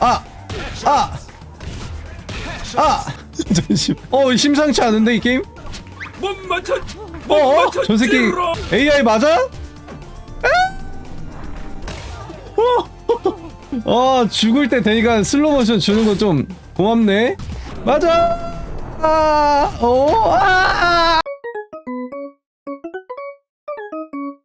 아! 아! 아! 잠시만. 어, 심상치 않은데, 이 게임? 못 맞춰 못 어? 맞춰 저 새끼 찔러. AI 맞아? 에? 어? 어, 죽을 때 되니까 슬로우 모션 주는 거 좀 고맙네. 맞아! 아! 오! 아!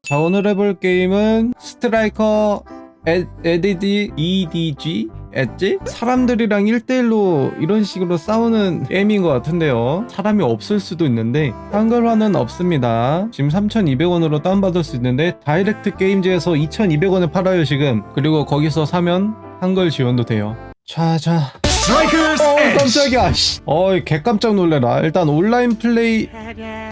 자, 오늘 해볼 게임은 스트라이커 에, 에디디 EDG 엣지? 사람들이랑 1대1로 이런 식으로 싸우는 게임인 것 같은데요. 사람이 없을 수도 있는데 한글화는 없습니다. 지금 3,200원으로 다운받을 수 있는데 다이렉트 게임즈에서 2,200원에 팔아요 지금. 그리고 거기서 사면 한글 지원도 돼요. 자 자. 스트라이커스 어. 깜짝이야. 씨. 어이 개 깜짝 놀래라. 일단 온라인 플레이가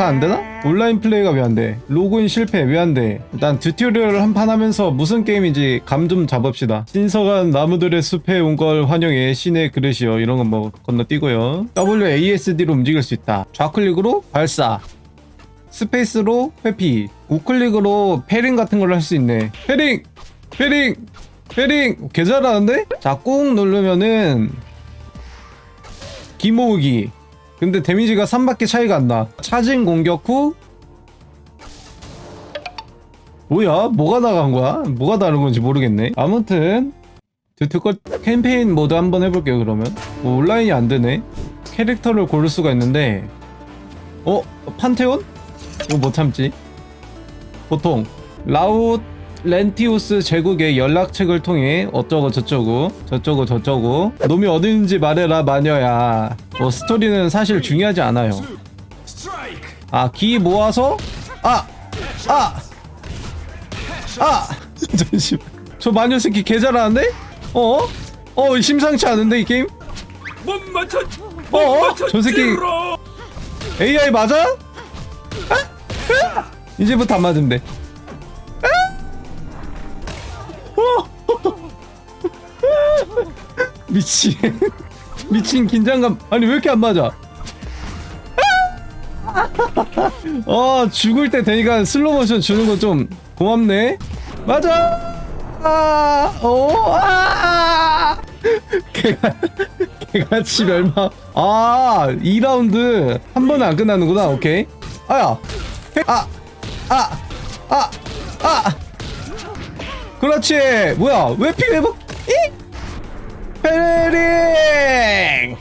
안 되나? 온라인 플레이가 왜 안 돼? 로그인 실패 왜 안 돼? 일단 튜토리얼을 한 판 하면서 무슨 게임인지 감 좀 잡읍시다. 신성한 나무들의 숲에 온 걸 환영해 신의 그릇이요. 이런 건 뭐 건너뛰고요. WASD로 움직일 수 있다. 좌클릭으로 발사. 스페이스로 회피. 우클릭으로 패링 같은 걸 할 수 있네. 패링! 패링! 패링! 개 잘하는데? 자, 꾹 누르면은 기모으기 근데 데미지가 3밖에 차이가 안나. 차징 공격 후. 뭐야? 뭐가 나간 거야? 뭐가 다른 건지 모르겠네. 아무튼 듀트걸 캠페인 모드 한번 해볼게요 그러면. 뭐 온라인이 안 되네. 캐릭터를 고를 수가 있는데. 어? 판테온? 이거 못 참지? 보통. 라웃 렌티우스 제국의 연락책을 통해 어쩌고 저쩌고 저쩌고 저쩌고 놈이 어디 있는지 말해라 마녀야 뭐 스토리는 사실 중요하지 않아요. 아 기 모아서 아! 아! 아! 저 마녀 새끼 개 잘하는데? 어? 어 심상치 않은데 이 게임? 못 맞춰 못 어? 맞춰 저 새끼-. AI 맞아? 아? 아! 이제부터 안 맞으면 돼. 미친. 미친 긴장감. 아니 왜 이렇게 안 맞아? 아 죽을 때 되니까 슬로우 모션 주는 거 좀 고맙네. 맞아. 아, 오, 아, 개가, 개같이 멸망. 아, 2라운드 한 번에 안 끝나는구나. 오케이. 아야. 아, 아, 아, 아. 그렇지. 뭐야? 왜피 회복? 이? 페링.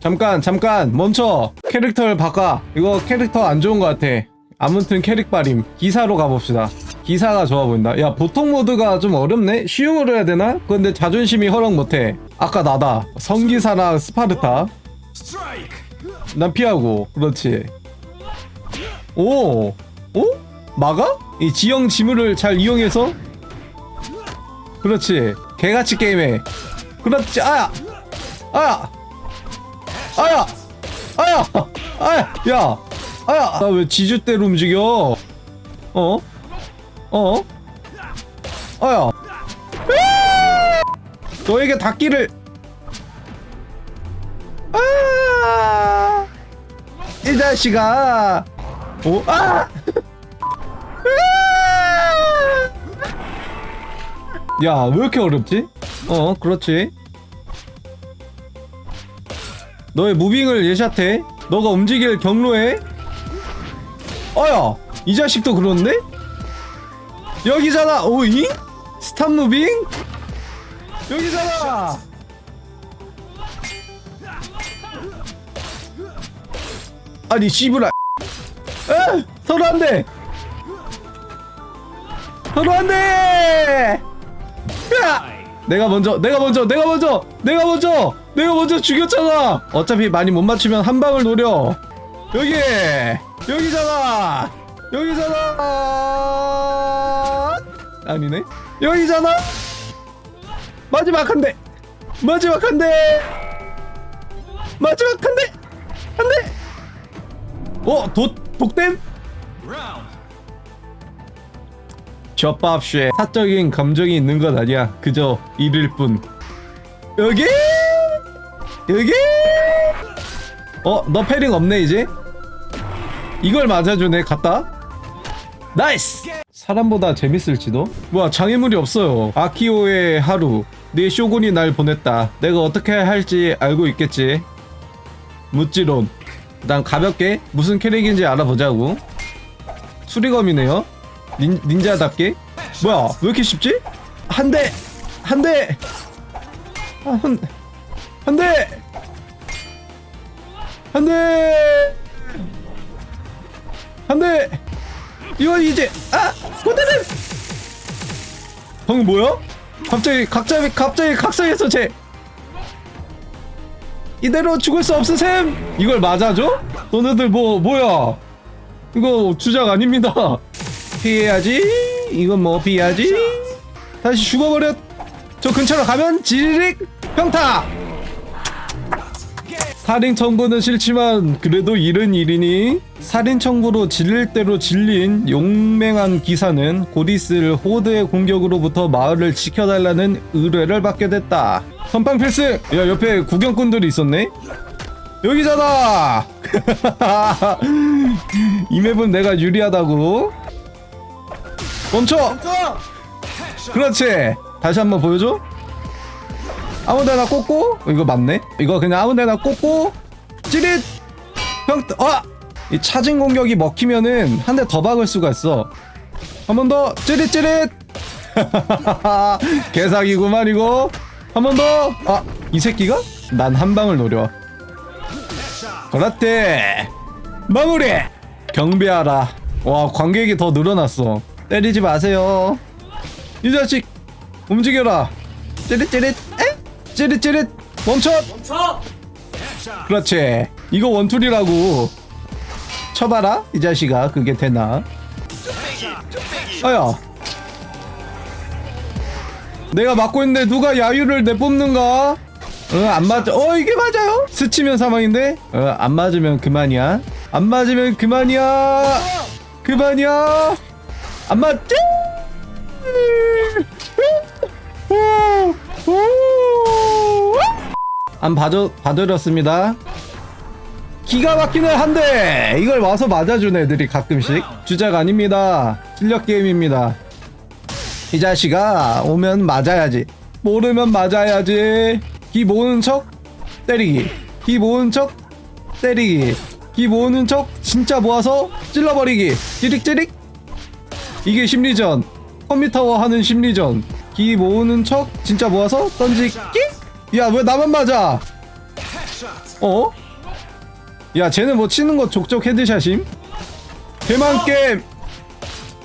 잠깐, 잠깐, 멈춰. 캐릭터를 바꿔. 이거 캐릭터 안 좋은 것 같아. 아무튼 캐릭바림. 기사로 가봅시다. 기사가 좋아 보인다. 야, 보통 모드가 좀 어렵네? 쉬움으로 해야 되나? 근데 자존심이 허락 못해. 아까 나다. 성기사랑 스파르타. 난 피하고. 그렇지. 오. 오? 막아? 이 지형 지물을 잘 이용해서? 그렇지. 개같이 게임해. 그렇지. 아야! 아야! 아야! 아야! 아야! 야! 아야! 나 왜 지주대로 움직여? 어? 어? 아야! 너에게 닿기를! 아! 이 자식아! 오, 아! 야, 왜 이렇게 어렵지? 어, 그렇지. 너의 무빙을 예샷해. 너가 움직일 경로에. 어야, 이 자식도 그런데? 여기잖아. 오잉? 스탑 무빙? 여기잖아. 아니 씨부라. 에? 서로 안 돼. 서로 안 돼. 야! 내가 먼저, 내가 먼저, 내가 먼저, 내가 먼저, 내가 먼저 죽였잖아. 어차피 많이 못 맞추면 한 방을 노려. 여기, 여기잖아. 여기잖아. 아니네. 여기잖아. 마지막 한 대. 마지막 한 대. 마지막 한 대. 한 대. 어, 도, 독댐? 젖밥쉐 사적인 감정이 있는 건 아니야. 그저 이를 뿐. 여기! 여기! 어너 패링 없네 이제? 이걸 맞아주네 갔다. 나이스! 사람보다 재밌을지도? 뭐야 장애물이 없어요. 아키오의 하루. 네 쇼군이 날 보냈다. 내가 어떻게 할지 알고 있겠지? 묻지론. 일단 가볍게 무슨 캐릭인지 알아보자고. 수리검이네요 닌, 닌자답게? 뭐야 왜 이렇게 쉽지? 한 대 한대! 한, 한 대! 한 대! 한 대! 이거 이제 아 고대는! 방금 뭐야? 갑자기 각자 갑자기 각성했어 쟤 이대로 죽을 수 없으셈 이걸 맞아줘? 너네들 뭐 뭐야? 이거 주작 아닙니다 피해야지 이건 뭐 피해야지 다시 죽어버렸 저 근처로 가면 지리릭 평타 살인 청구는 싫지만 그래도 일은 일이니 살인 청구로 질릴 대로 질린 용맹한 기사는 곧 있을 호드의 공격으로부터 마을을 지켜달라는 의뢰를 받게 됐다. 선빵 필승! 야 옆에 구경꾼들이 있었네? 여기잖아! 이 맵은 내가 유리하다고? 멈춰! 그렇지! 다시 한번 보여줘? 아무데나 꽂고 어, 이거 맞네? 이거 그냥 아무데나 꽂고 찌릿! 평 아! 이 차징 공격이 먹히면은 한 대 더 박을 수가 있어. 한 번 더! 찌릿 찌릿! 개사기구만 이거. 한 번 더! 아 이 새끼가? 난 한 방을 노려. 그렇대. 마무리! 경비하라. 와 관객이 더 늘어났어 때리지 마세요. 이 자식 움직여라. 찌릿찌릿. 에? 찌릿찌릿. 멈춰! 멈춰! 그렇지. 이거 원툴이라고. 쳐봐라 이 자식아. 그게 되나? 아야 내가 맞고 있는데 누가 야유를 내뽑는가? 어안 맞아. 어 이게 맞아요? 스치면 사망인데? 어안 맞으면 그만이야. 안 맞으면 그만이야. 그만이야 안 맞지 안 봐줘 봐드렸습니다. 기가 막히는 한 대! 이걸 와서 맞아주는 애들이 가끔씩 주작 아닙니다. 실력 게임입니다. 이 자식아 오면 맞아야지. 모르면 맞아야지. 기 모으는 척 때리기. 기 모으는 척 때리기. 기 모으는 척 진짜 모아서 찔러버리기. 찌릭찌릭. 이게 심리전. 컴퓨터와 하는 심리전. 기 모으는 척 진짜 모아서 던지기. 야 왜 나만 맞아? 어? 야 쟤는 뭐 치는 거 족족 헤드샷임? 대만 게임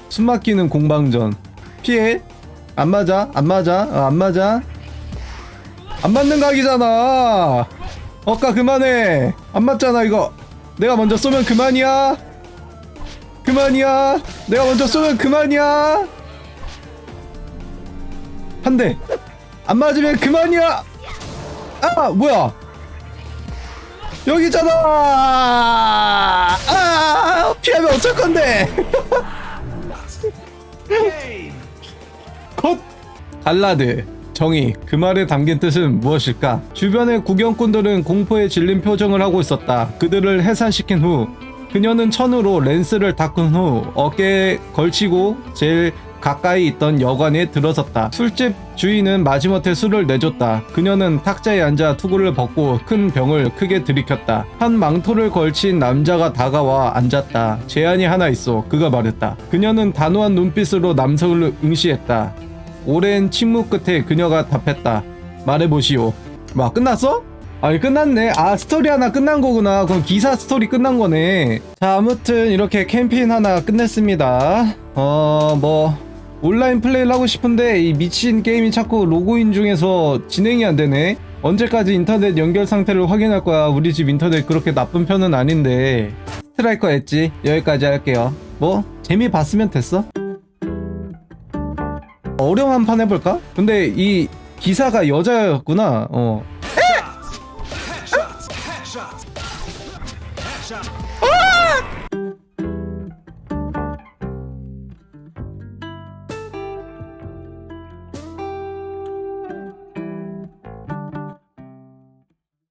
숨 막히는 공방전 피해 안 맞아 안 맞아 어, 안 맞아 안 맞는 각이잖아 어까 그만해 안 맞잖아 이거 내가 먼저 쏘면 그만이야 그만이야. 내가 먼저 쏘면 그만이야. 한 대. 안 맞으면 그만이야. 아 뭐야? 여기잖아. 아 피하면 어쩔 건데. 컷. 갈라드 정의 그 말에 담긴 뜻은 무엇일까? 주변의 구경꾼들은 공포에 질린 표정을 하고 있었다. 그들을 해산시킨 후 그녀는 천으로 렌스를 닦은 후 어깨에 걸치고 제일 가까이 있던 여관에 들어섰다. 술집 주인은 마지못해 술을 내줬다. 그녀는 탁자에 앉아 투구를 벗고 큰 병을 크게 들이켰다. 한 망토를 걸친 남자가 다가와 앉았다. 제안이 하나 있어. 그가 말했다. 그녀는 단호한 눈빛으로 남성을 응시했다. 오랜 침묵 끝에 그녀가 답했다. 말해보시오. 뭐 끝났어? 아니 끝났네. 아 스토리 하나 끝난 거구나. 그럼 기사 스토리 끝난 거네. 자 아무튼 이렇게 캠페인 하나 끝냈습니다. 어 뭐 온라인 플레이를 하고 싶은데 이 미친 게임이 자꾸 로그인 중에서 진행이 안 되네. 언제까지 인터넷 연결 상태를 확인할 거야. 우리 집 인터넷 그렇게 나쁜 편은 아닌데. 스트라이커 엣지 여기까지 할게요. 뭐 재미 봤으면 됐어. 어려운 한 판 해볼까? 근데 이 기사가 여자였구나. 어